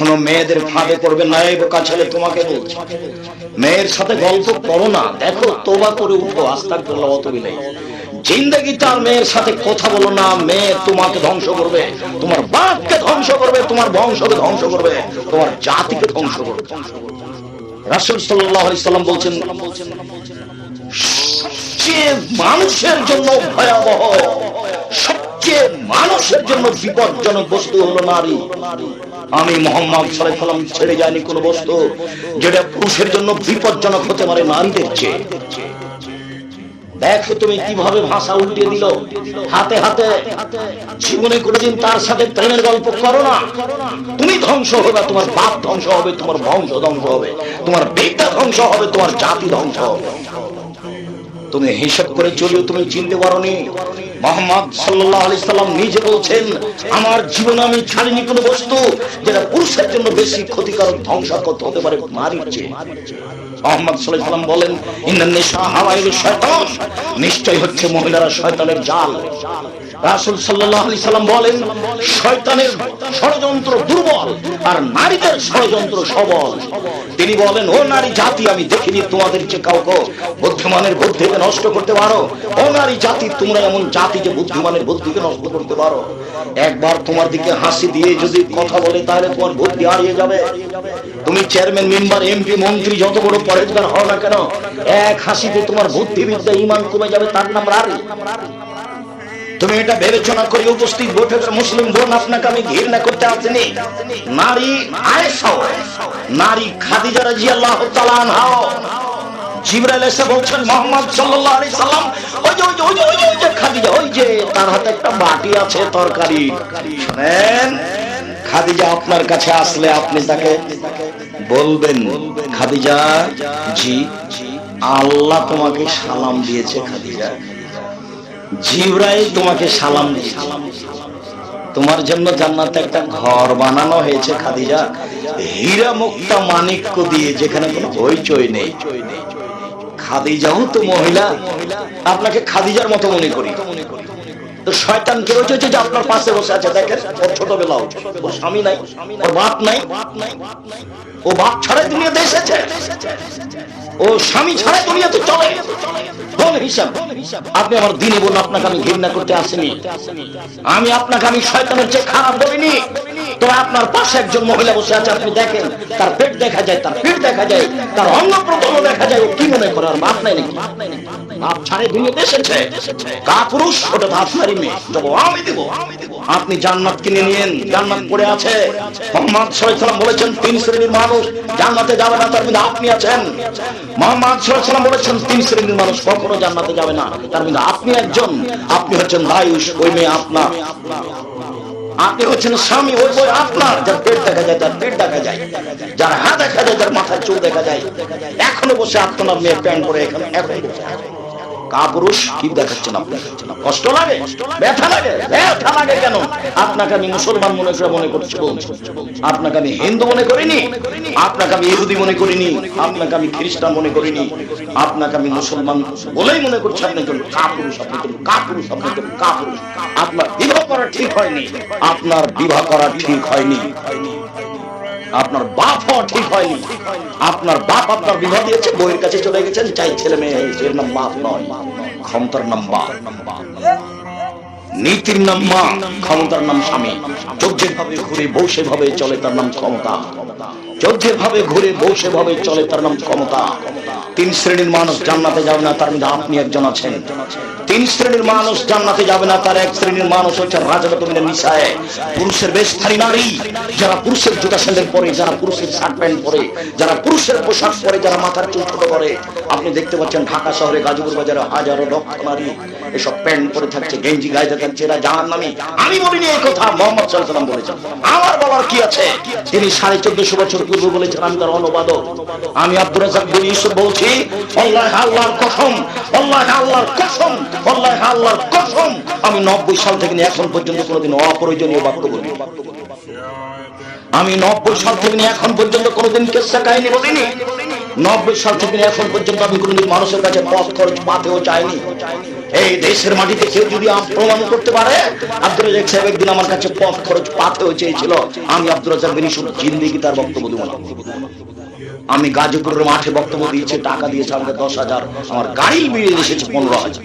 কখনো মেয়েদের ফাঁদে পড়বে না, এই বোকা ছেলে তোমাকে বলছি। মেয়ের সাথে গল্প করো না, দেখো, তোবা করে উঠো আস্তাক করল অত বিলাই জিন্দগি তার মেয়ের সাথে কথা বলো না, মেয়ে তোমাকে ধ্বংস করবে, তোমার বাপকে ধ্বংস করবে, তোমার বংশকে ধ্বংস করবে, তোমার জাতিকে ধ্বংস করবে। রাসুল সাল্লাম বলছেন, সবচেয়ে মানুষের জন্য ভয়াবহ, সবচেয়ে মানুষের জন্য বিপজ্জনক বস্তু হলো নারী। আমি মোহাম্মদ সাল্লাম ছেড়ে যায়নি কোন বস্তু, যেটা পুরুষের জন্য বিপজ্জনক হতে পারে, নারীদের চেয়ে। দেখো তুমি কীভাবে ভাষা উল্টিয়ে দিল। হাতে হাতে জীবনে কোনোদিন তার সাথে প্রেমের গল্প করো না। তুমি ধ্বংস হবে, তোমার বাপ ধ্বংস হবে, তোমার বংশ ধ্বংস হবে, তোমার বেটা ধ্বংস হবে, তোমার জাতি ধ্বংস হবে। তুমি হিসাব করে চলিও, তুমি চিনতে পারোনি। মোহাম্মদ সাল্লাহ আলি সাল্লাম নিজে বলছেন, আমার জীবনে আমি ছাড়িনি কোনো বস্তু যেটা পুরুষের জন্য বেশি ক্ষতিকারক, ধ্বংসাত্মক হতে পারে নারীর চেয়ে। মোহাম্মদ সাল্লাম বলেন নিশ্চয় হচ্ছে মহিলারা শয়তানের জাল। রাসূল আলাইহি সাল্লাম বলেন, শয়তানের ষড়যন্ত্র দুর্বল আর নারীদের ষড়যন্ত্র সবল। তিনি বলেন, ও নারী জাতি, আমি দেখিনি তোমাদের যে কাউকে বুদ্ধিমানের বুদ্ধিকে নষ্ট করতে পারো। ও নারী জাতি, তোমরা এমন জাতি যে বুদ্ধিমানের বুদ্ধিকে নষ্ট করতে পারো। একবার তোমার দিকে হাসি দিয়ে যদি কথা বলে, তাহলে তোমার বুদ্ধি হারিয়ে যাবে। তুমি চেয়ারম্যান, মেম্বার, এমপি, মন্ত্রী, যত বড় পরেজগার হও না কেন, এক হাসিতে তোমার বুদ্ধিবিদ্যা, ইমান কমে যাবে। তার নাম রারি তুমি এটা বিবেচনা করে উপস্থিত বৈঠকের মুসলিম বোন আপনাকে আমি ঘৃণা করতে আসিনি। নারী আয়েশা, নারী খাদিজা আপনার কাছে আসলে আপনি তাকে বলবেন, খাদিজা আল্লাহ তোমাকে সালাম দিয়েছে খাদিজা। জিব্রাইল তোমাকে সালাম দিয়েছে। তোমার জন্য জান্নাতে একটা ঘর বানানো হয়েছে, খাদিজা। হীরা মুক্তা মানিক্য দিয়ে, যেখানে কোনো হইচই নেই। খাদিজাও তো মহিলা। আপনাকে খাদিজার মতো মনে করি। তো শয়তান কে যে আপনার পাশে বসে আছে, দেখেন, ওর ওর স্বামী নাই, ওর বাপ নাই। ও বাপ ছাড়াই দুনিয়াতে এসেছে। ও স্বামী ছাড়া দুনিয়া তো চলে। আপনি আমার দিনে বলুন আপনাকে আমি ঘৃণা করতে আসিনি। আমি আপনাকে আমি শয়তানের চেয়ে খারাপ বলিনি। তো আপনার পাশে একজন মহিলা বসে আছে, আপনি দেখেন, তার পেট দেখা যায়, তার পেট দেখা যায়, তার অন্য প্রথম দেখা যায়, ও কি মনে করে, আর বাপ নাই নাকি? বাপ ছাড়ে দুনিয়াতে এসেছে কা পুরুষ ওটা আপনারই মেয়ে। দেবো আমি দেবো। আপনি জান্নাত কিনে নিয়েন, জান্নাত পড়ে আছে। মোহাম্মদ সাল্লাল্লাহু বলেছেন, তিন শ্রেণির মানুষ জান্নাতে যাবে না, তার মধ্যে আপনি আছেন। মোহাম্মদ সাল্লাল্লাহু বলেছেন, তিন শ্রেণির মানুষ কখনো জান্নাতে যাবে না, তার মধ্যে আপনি একজন। আপনি হচ্ছেন দায়ুষ ওই মেয়ে আপনার। আপনি হচ্ছেন স্বামী, ওই বই আপনার। যার পেট দেখা যায়, তার পেট দেখা যায়। যার হাত দেখা যায় যার মাথার চুল দেখা যায়। এখনও বসে আপনার মেয়ে প্যান্ট পরে এখানে, এখন বসে। আমি হিন্দু মনে করিনি? আপনাকে আমি ইহুদি মনে করিনি? আপনাকে আমি খ্রিস্টান মনে করিনি? আপনাকে আমি মুসলমান বলেই মনে করছি কাপুরুষ কাপুরুষ কাপুরুষ। আপনার বিবাহ করা ঠিক হয়নি। আপনার বিবাহ করা ঠিক হয়নি। আপনার বাপ হওয়া ঠিক হয়নি। আপনার বাপ আপনার বিবাহ দিয়েছে বইয়ের কাছে চলে গেছেন চাই ছেলে মেয়ে এর নাম বাপ নয়, ক্ষমতার নাম বাপ নীতির নাম মা, ক্ষমতার নাম স্বামী। যজ্ঞের ভাবে ঘুরে বসে ভাবে চলে, তার নাম ক্ষমতা। যজ্ঞের ভাবে ঘুরে বসে ভাবে চলে, তার নাম ক্ষমতা। তিন শ্রেণির মানুষ জান্নাতে যাবে না, তার মধ্যে আপনি একজন আছেন। তিন শ্রেণির মানুষ জান্নাতে যাবে না, তার এক শ্রেণির মানুষ হচ্ছে রাজা তুমি মিশায় পুরুষের বেশধারী নারী, যারা পুরুষের জুতা স্যান্ডেল পরে, যারা পুরুষের শার্ট প্যান্ট পরে, যারা পুরুষের পোশাক পরে, যারা মাথার চুল ছোট করে। আপনি দেখতে পাচ্ছেন ঢাকা শহরে গাজীপুর বাজারে হাজারো লক্ষ নারী, এসব প্যান্ট পরে থাকছে, গেঞ্জি গায়ে থাকছে, এরা জাহান নামি আমি বলিনি এই কথা, মোহাম্মদ সাল্লাম বলেছেন। আমার আছে। তিনি সাড়ে চোদ্দশো বছর পূর্বে বলেছেন, আমি তার অনুবাদক। আমি আব্দুর রাজাক বিন ইউসুফ বলছি, আল্লাহ আল্লাহর কসম, আল্লাহ আল্লাহর কসম, আল্লাহ আল্লাহর কসম। আমি নব্বই সাল থেকে এখন পর্যন্ত কোনোদিন অপ্রয়োজনীয় বাক্য বলি আমি নব্বই সাল থেকে এখন পর্যন্ত কোনোদিন কেসা কাহিনী বলিনি। নব্বই সাল থেকে এখন পর্যন্ত আমি কোনোদিন মানুষের কাছে পথ খরচ পাতেও চাইনি। এই দেশের মাটিতে কেউ যদি প্রমাণ করতে পারে আব্দুল রাজাক সাহেব একদিন আমার কাছে পথ খরচ পাতেও চেয়েছিল। আমি আব্দুল রাজাক বিন জিন্দিগি তার বক্তব্য দেবো আমি গাজীপুরের মাঠে বক্তব্য দিয়েছি, টাকা দিয়েছে আমাকে দশ হাজার, আমার গাড়ি বিল এসেছে পনেরো হাজার।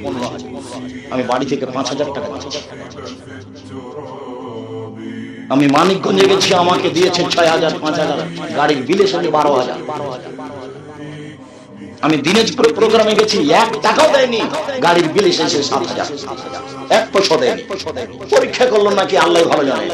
আমি বাড়ি থেকে পাঁচ হাজার টাকা দিয়েছি। আমি মানিকগঞ্জে গেছি, আমাকে দিয়েছে ছয় হাজার, পাঁচ হাজার, গাড়ির বিল এসেছে বারো হাজার। আমি দিনাজপুরে প্রোগ্রামে গেছি, এক টাকাও দেয়নি। গাড়ির বিল এসেছে সাত হাজার। এক পয়সা দেয়নি। পরীক্ষা করল নাকি আল্লাহ ভালো জানে।